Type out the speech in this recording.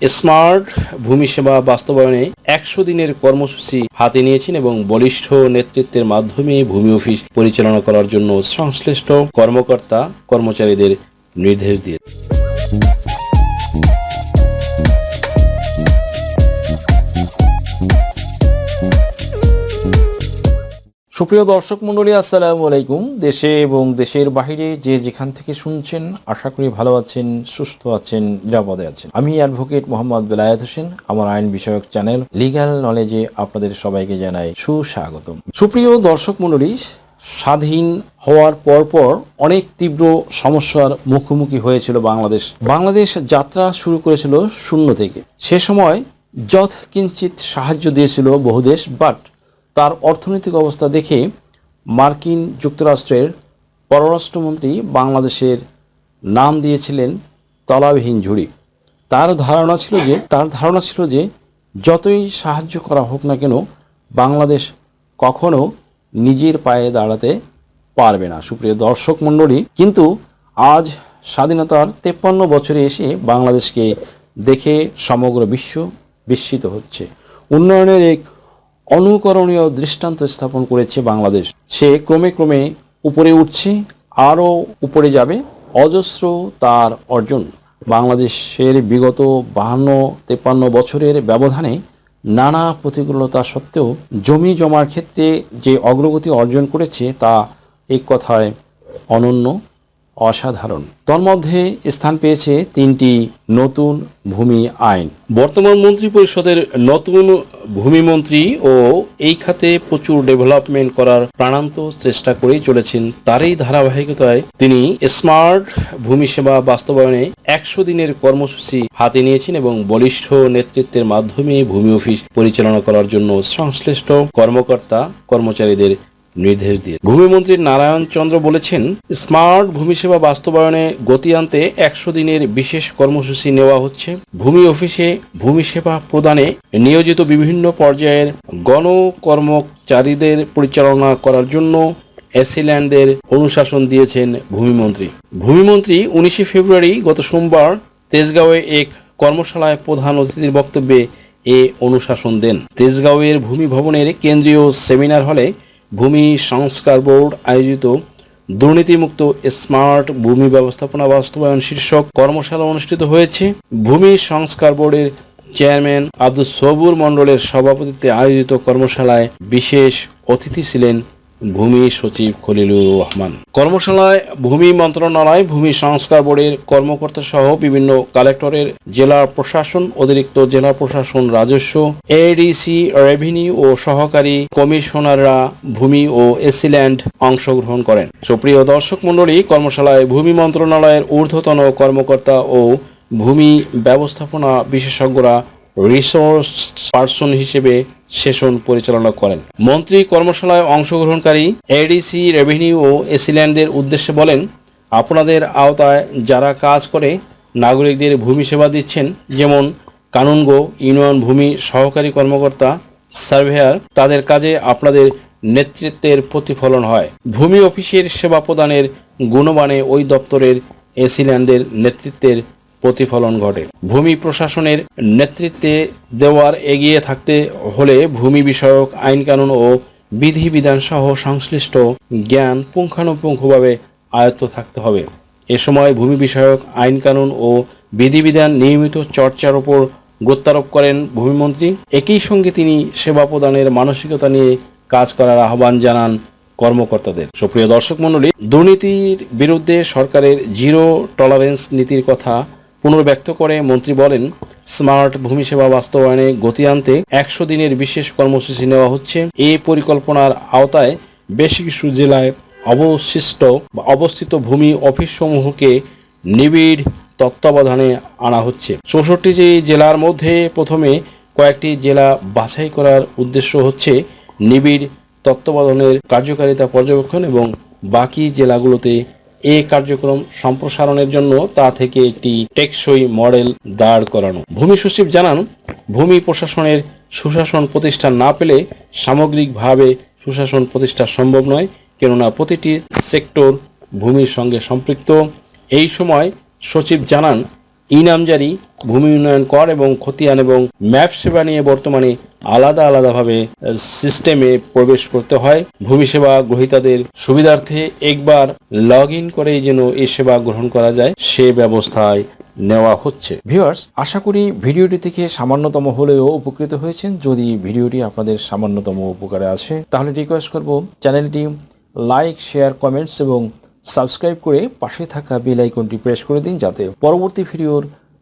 Smart ভূমি সেবা বাস্তবায়নে একশো দিনের কর্মসূচি হাতে নিয়েছেন এবং বলিষ্ঠ নেতৃত্বের মাধ্যমে ভূমি অফিস পরিচালনা করার জন্য সংশ্লিষ্ট কর্মকর্তা, কর্মচারীদের নির্দেশ দিয়ে সুপ্রিয় দর্শক মণ্ডলী, আসসালামু আলাইকুম। দেশে এবং দেশের বাইরে যে যেখান থেকে শুনছেন, আশা করি ভালো আছেন, সুস্থ আছেন, নিরাপদে আছেন। আমি অ্যাডভোকেট মোহাম্মদ বেলায়েত হোসেন, আমার আইন বিষয়ক চ্যানেল লিগ্যাল নলেজে আপনাদের সবাইকে জানাই সুস্বাগতম। সুপ্রিয় দর্শক মণ্ডলী, স্বাধীন হওয়ার পরপর অনেক তীব্র সমস্যার মুখোমুখি হয়েছিল বাংলাদেশ। বাংলাদেশ যাত্রা শুরু করেছিল শূন্য থেকে। সে সময় যথ কিঞ্চিত সাহায্য দিয়েছিল বহু দেশ বাট তার অর্থনৈতিক অবস্থা দেখে মার্কিন যুক্তরাষ্ট্রের পররাষ্ট্রমন্ত্রী বাংলাদেশের নাম দিয়েছিলেন তলাবিহীন ঝুড়ি তার ধারণা ছিল যে, তার ধারণা ছিল যে, যতই সাহায্য করা হোক না কেন, বাংলাদেশ কখনো নিজের পায়ে দাঁড়াতে পারবে না। সুপ্রিয় দর্শক মণ্ডলী, কিন্তু আজ স্বাধীনতার তেপ্পান্ন বছরে এসে বাংলাদেশকে দেখে সমগ্র বিশ্ব বিস্মিত হচ্ছে। উন্নয়নের এক অনুকরণীয় দৃষ্টান্ত স্থাপন করেছে বাংলাদেশ। সে ক্রমে ক্রমে উপরে উঠছে, আরও উপরে যাবে। অজস্র তার অর্জন। বাংলাদেশের বিগত বাহান্ন, তেপান্ন বছরের ব্যবধানে নানা প্রতিকূলতা সত্ত্বেও জমি জমার ক্ষেত্রে যে অগ্রগতি অর্জন করেছে তা এক কথায় অনন্য। অসাধারণ। তন্মধ্যে স্থান পেয়েছে তিনটি নতুন ভূমি আইন। বর্তমান মন্ত্রী পরিষদের নতুন ভূমিমন্ত্রী ও এই খাতে প্রচুর ডেভেলপমেন্ট করার প্রাণান্ত চেষ্টা করেই চলেছেন তারই ধারাবাহিকতায় তিনি স্মার্ট ভূমি সেবা বাস্তবায়নে একশো দিনের কর্মসূচি হাতে নিয়েছেন এবং বলিষ্ঠ নেতৃত্বের মাধ্যমে ভূমি অফিস পরিচালনা করার জন্য সংশ্লিষ্ট কর্মকর্তা, কর্মচারীদের নির্দেশ দিয়ে। ভূমিমন্ত্রী নারায়ণ চন্দ্র বলেছেন, স্মার্ট ভূমি সেবা বাস্তবায়নে গতি আনতে একশো দিনের বিশেষ কর্মসূচি নেওয়া হচ্ছে। ভূমি অফিসে ভূমি সেবা প্রদানে নিয়োজিত বিভিন্ন পর্যায়ের গণকর্মচারীদের পরিচালনা করার জন্য এসিল্যান্ডের অনুশাসন দিয়েছেন ভূমিমন্ত্রী। ভূমিমন্ত্রী উনিশে ফেব্রুয়ারি গত সোমবার তেজগাঁওয়ে এক কর্মশালায় প্রধান অতিথির বক্তব্যে এ অনুশাসন দেন। তেজগাঁওয়ের ভূমি ভবনের কেন্দ্রীয় সেমিনার হলে ভূমি সংস্কার বোর্ড আয়োজিত দুর্নীতিমুক্ত স্মার্ট ভূমি ব্যবস্থাপনা বাস্তবায়ন শীর্ষক কর্মশালা অনুষ্ঠিত হয়েছে। ভূমি সংস্কার বোর্ডের চেয়ারম্যান আব্দুল সবুর মণ্ডলের সভাপতিত্বে আয়োজিত কর্মশালায় বিশেষ অতিথি ছিলেন ভূমি সচিব খলিলুর রহমান। কর্মশালায় ভূমি মন্ত্রণালয়, ভূমি সংস্কার বোর্ডের কর্মকর্তা সহ বিভিন্ন কালেক্টরের জেলা প্রশাসন, অতিরিক্ত জেলা প্রশাসন রাজস্ব এডিসি রেভিনিউ ও সহকারী কমিশনাররা ভূমি ও এসিল্যান্ড অংশগ্রহণ করেন। সুপ্রিয় দর্শক মণ্ডলী, কর্মশালায় ভূমি মন্ত্রণালয়ের ঊর্ধ্বতন কর্মকর্তা ও ভূমি ব্যবস্থাপনা বিশেষজ্ঞরা রিসোর্স পার্সন হিসেবে সেশন পরিচালনা করেন। মন্ত্রী কর্মশালায় অংশগ্রহণকারী এডিসি রেভিনিউ ও এসিল্যান্ডের উদ্দেশ্যে বলেন, আপনাদের আওতায় যারা কাজ করে, নাগরিকদের ভূমি সেবা দিচ্ছেন, যেমন কানুনগো ইউনিয়ন ভূমি সহকারী কর্মকর্তা, সার্ভেয়ার, তাদের কাজে আপনাদের নেতৃত্বের প্রতিফলন হয়। ভূমি অফিসের সেবা প্রদানের গুণমানে ওই দপ্তরের এসিল্যান্ডের নেতৃত্বের প্রতিফলন ঘটে। ভূমি প্রশাসনের নেতৃত্বে দেওয়ার এগিয়ে থাকতে হলে ভূমি বিষয়ক আইন কানুন ও বিধিবিধান সহ সংশ্লিষ্ট জ্ঞান পুঙ্খানুপুঙ্খভাবে আয়ত্ত থাকতে হবে। এ সময় ভূমি বিষয়ক আইন কানুন ও বিধিবিধান নিয়মিত চর্চার ওপর গুরুত্বারোপ করেন ভূমিমন্ত্রী। একই সঙ্গে তিনি সেবা প্রদানের মানসিকতা নিয়ে কাজ করার আহ্বান জানান কর্মকর্তাদের। সুপ্রিয় দর্শক মণ্ডলী, দুর্নীতির বিরুদ্ধে সরকারের জিরো টলারেন্স নীতির কথা পুনর্ব্যক্ত করে মন্ত্রী বলেন, স্মার্ট ভূমি সেবা বাস্তবায়নে গতি আনতে একশো দিনের বিশেষ কর্মসূচি নেওয়া হচ্ছে। এই পরিকল্পনার আওতায় বেশ কিছু জেলায় অবশিষ্ট অবস্থিত ভূমি অফিসসমূহকে নিবিড় তত্ত্বাবধানে আনা হচ্ছে। চৌষট্টি যে জেলার মধ্যে প্রথমে কয়েকটি জেলা বাছাই করার উদ্দেশ্য হচ্ছে নিবিড় তত্ত্বাবধানের কার্যকারিতা পর্যবেক্ষণ এবং বাকি জেলাগুলোতে এ কার্যক্রম সম্প্রসারণের জন্য তা থেকে একটি টেকসই মডেল দাঁড় করানো। ভূমি সচিব জানান, ভূমি প্রশাসনের সুশাসন প্রতিষ্ঠা না পেলে সামগ্রিকভাবে সুশাসন প্রতিষ্ঠা সম্ভব নয়, কেননা প্রতিটি সেক্টর ভূমির সঙ্গে সম্পৃক্ত। এই সময় সচিব জানান, ইনামজারি ভূমি উন্নয়ন কর এবং খতিয়ান এবং ম্যাপ সেবা নিয়ে বর্তমানে আলাদা আলাদাভাবে সিস্টেমে প্রবেশ করতে হয়। ভূমি সেবা গ্রহীতাদের সুবিধার্থে একবার লগ ইন করেই যেন এই সেবা গ্রহণ করা যায়, সে ব্যবস্থায় নেওয়া হচ্ছে। ভিউয়ার্স, আশা করি ভিডিওটি থেকে সামান্যতম হলেও উপকৃত হয়েছেন। যদি ভিডিওটি আপনাদের সামান্যতম উপকারে আসে, তাহলে রিকোয়েস্ট করব চ্যানেলটি লাইক শেয়ার কমেন্টস এবং সাবস্ক্রাইব করে পাশে থাকা বেল আইকনটি প্রেস করে দিন, যাতে পরবর্তী ভিডিওর